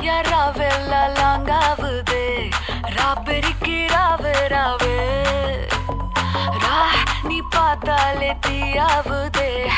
யாராவெல்லாம் லாங்காவுது ராப்பரிக்கு ராவு ராவு. ரா நீ பார்த்தாலே தீயாவுதே.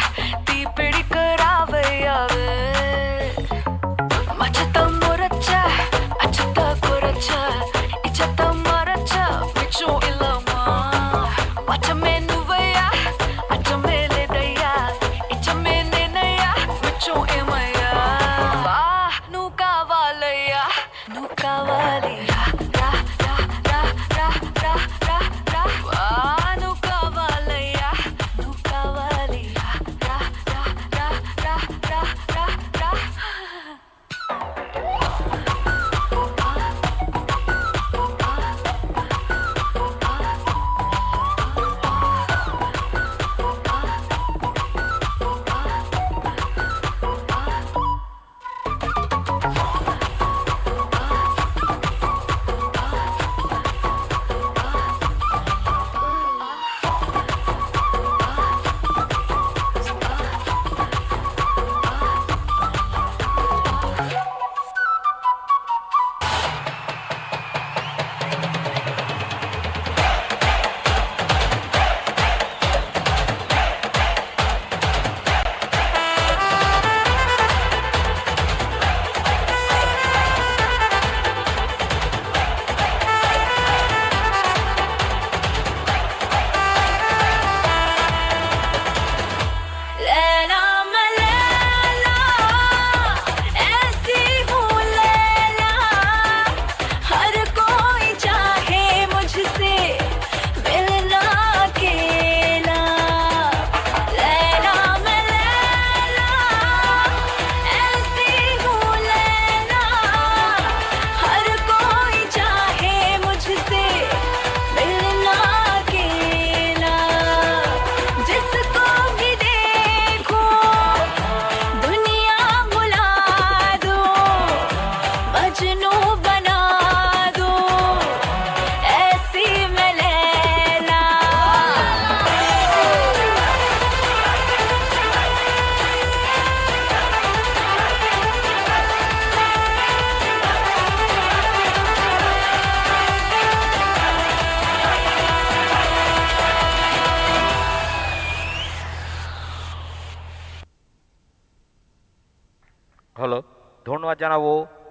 জানাব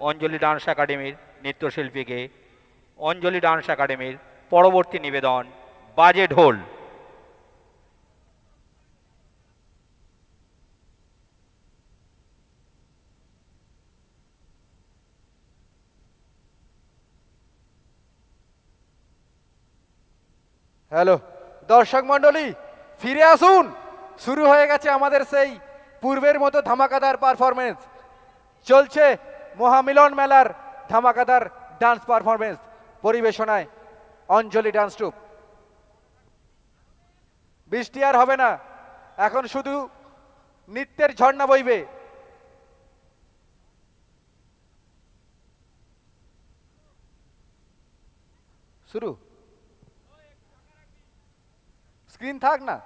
অঞ্জলি ডান্স একাডেমির নৃত্যশিল্পীকে। অঞ্জলি ডান্স একাডেমির পরবর্তী নিবেদন, বাজে ঢোল। হ্যালো, দর্শক মণ্ডলী, ফিরে আসুন। শুরু হয়ে গেছে আমাদের সেই পূর্বের মতো ধামাকাদার পারফরমেন্স চলছে মহামিলন মেলার ধামাকাদার ডান্স পারফরমেন্স পরিবেশনায় অঞ্জলি ডান্স ট্রুপ বৃষ্টি আর হবে না, এখন শুধু নৃত্যের ঝর্ণা বইবে। শুরু। স্ক্রিন থাক না।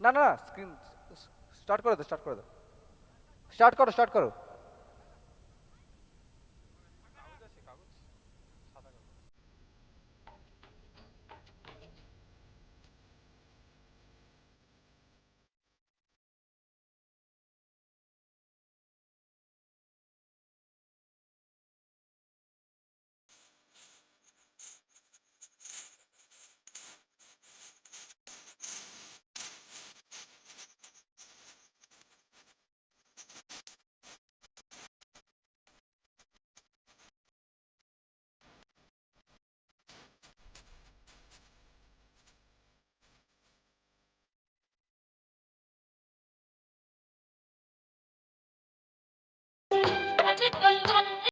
না না স্ক্রিন স্টার্ট করে দাও স্টার্ট করে দাও। স্টার্ট করো স্টার্ট করো। Thank you.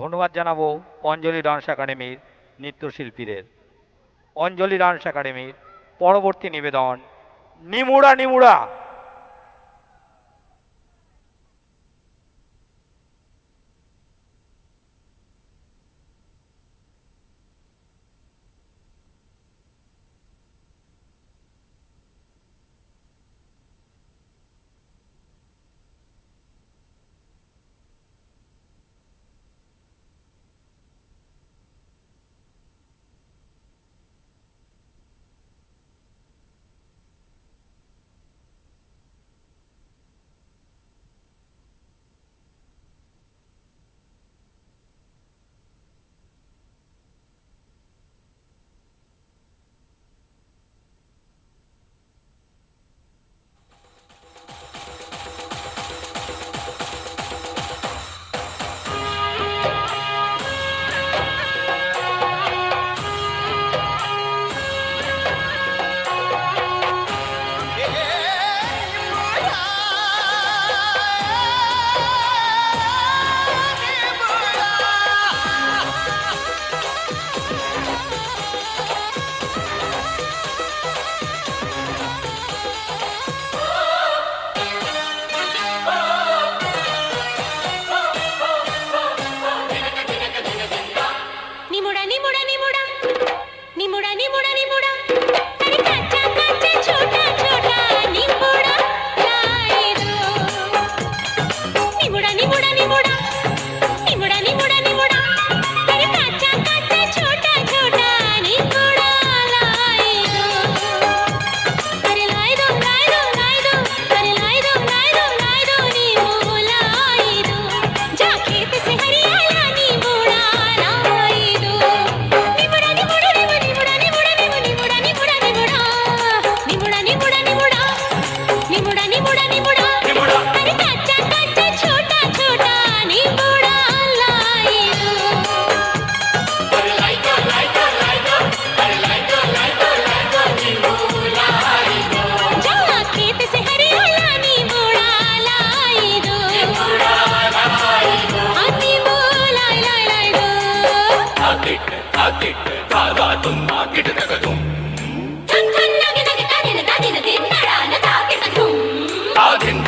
ধন্যবাদ জানাব অঞ্জলি ডান্স একাডেমির নৃত্যশিল্পীদের। অঞ্জলি ডান্স একাডেমির পরবর্তী নিবেদন নিমুড়া নিমুড়া।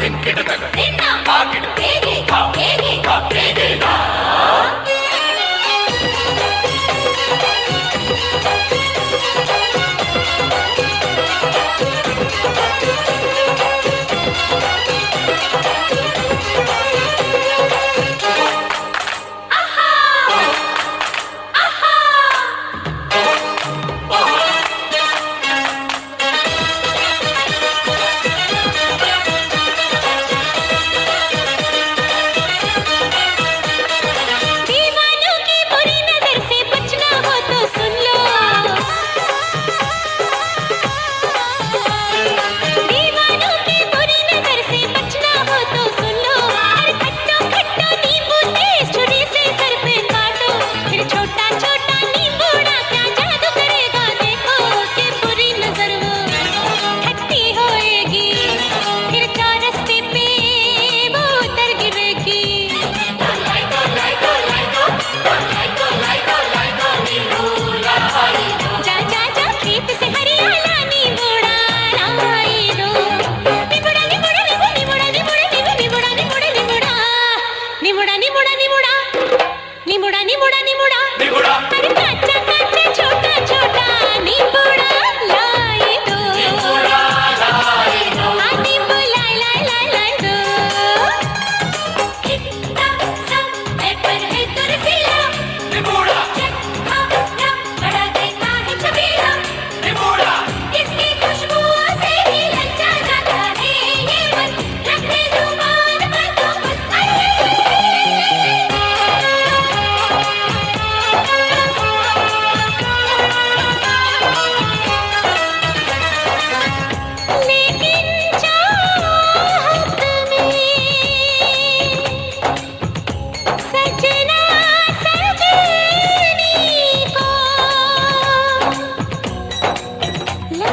கிட்ட தக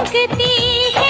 लगती है।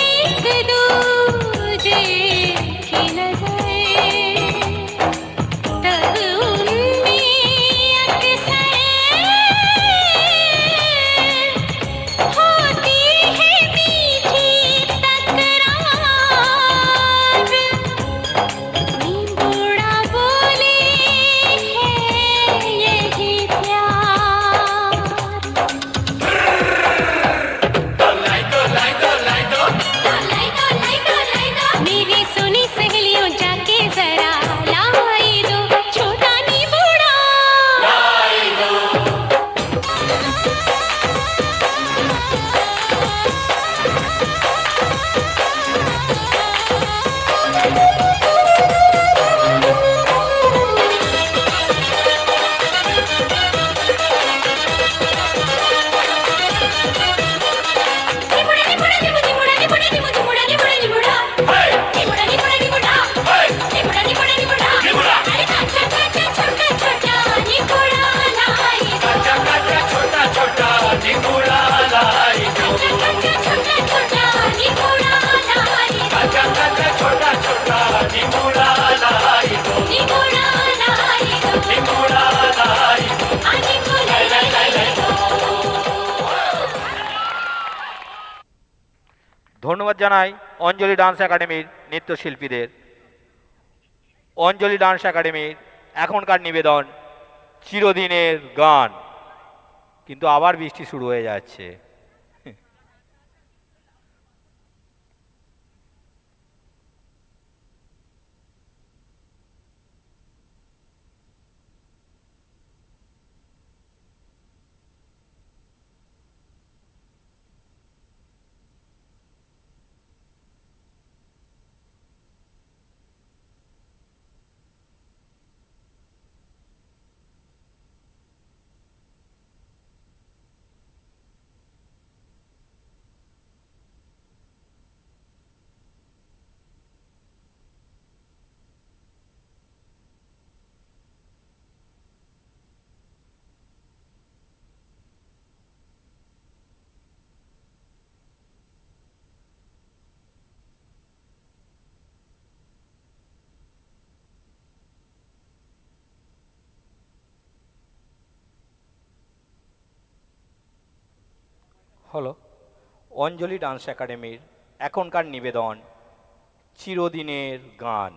ধন্যবাদ জানাই অঞ্জলি ডান্স একাডেমির নৃত্যশিল্পীদের। অঞ্জলি ডান্স একাডেমির এখনকার নিবেদন, চিরদিনের গান। কিন্তু আবার বৃষ্টি শুরু হয়ে যাচ্ছে। হলো অঞ্জলি ডান্স একাডেমির এখনকার নিবেদন চিরদিনের গান।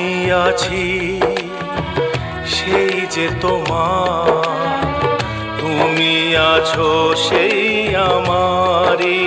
আমি আছি সেই যে তোমার। তুমি আছো সেই আমারি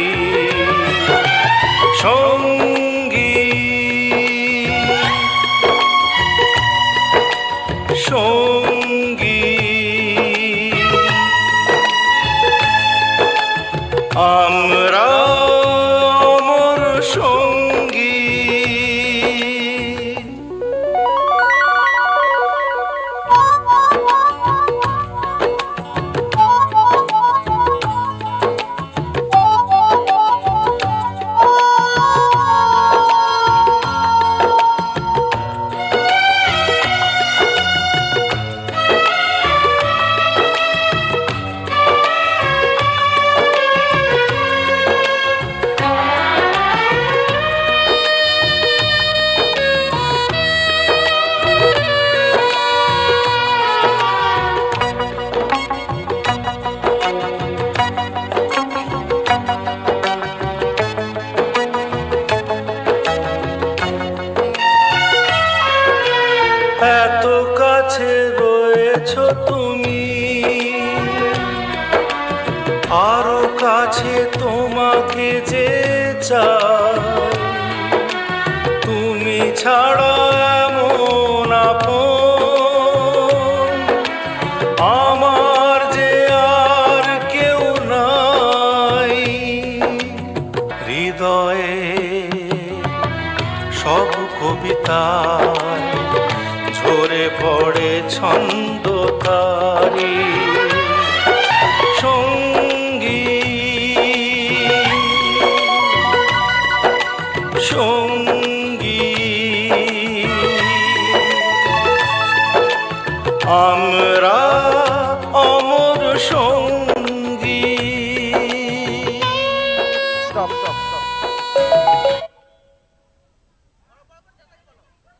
ছাড়া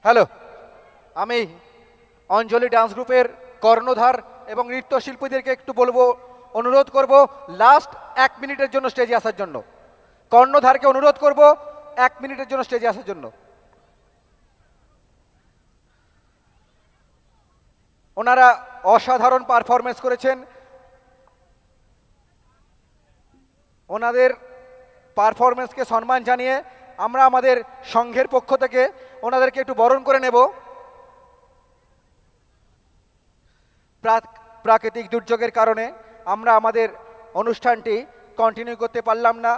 হ্যালো, আমি অঞ্জলি ডান্স গ্রুপের কর্ণধার এবং নৃত্যশিল্পীদেরকে একটু বলব, অনুরোধ করব লাস্ট এক মিনিটের জন্য স্টেজে আসার জন্য। কর্ণধারকে অনুরোধ করব, এক মিনিটের জন্য স্টেজে আসার জন্য। ওনারা অসাধারণ পারফরমেন্স করেছেন। ওনাদের পারফরমেন্সকে সম্মান জানিয়ে আমরা আমাদের সংঘের পক্ষ থেকে ওনাদেরকে একটু বরণ করে নেব। প্রা- প্রাকৃতিক দুর্যোগের কারণে আমরা আমাদের অনুষ্ঠানটি কন্টিনিউ করতে পারলাম না।